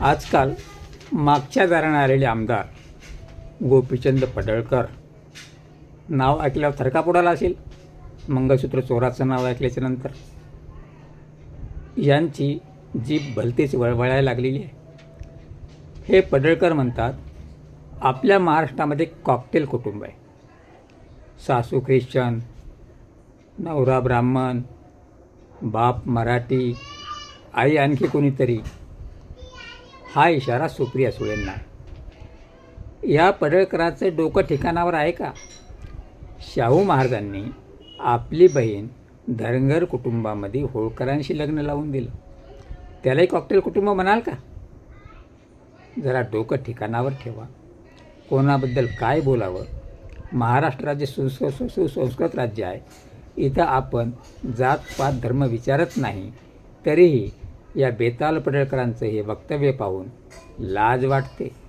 आजकाल मागच्या दाराने आलेले आमदार गोपीचंद पडळकर. नाव ऐकल्यावर थरका पुडाला असेल. मंगळसूत्र चोराचं नाव ऐकल्याच्या नंतर. यांची जीभ भलतीच वळवळायला लागलेली आहे. हे पडळकर म्हणतात आपल्या महाराष्ट्रामध्ये कॉकटेल कुटुंब आहे. सासू ख्रिश्चन नवरा ब्राह्मण बाप मराठी आई आणखी कोणीतरी. हा इशारा सुप्रिया सुळेंना या पडळकराचं डोकं ठिकाणावर आहे का? शाहू महाराजांनी आपली बहीण धनगर कुटुंबामध्ये होळकरांशी लग्न लावून दिलं. त्यालाही कॉकटेल कुटुंब म्हणाल का? जरा डोकं ठिकाणावर ठेवा. कोणाबद्दल काय बोलावं? महाराष्ट्र राज्य सुस सु- सुसंस्कृत राज्य आहे. इथं आपण जात पात धर्म विचारत नाही. तरीही या बेताल पडळकरांचं हे वक्तव्य पाहून लाज वाटते.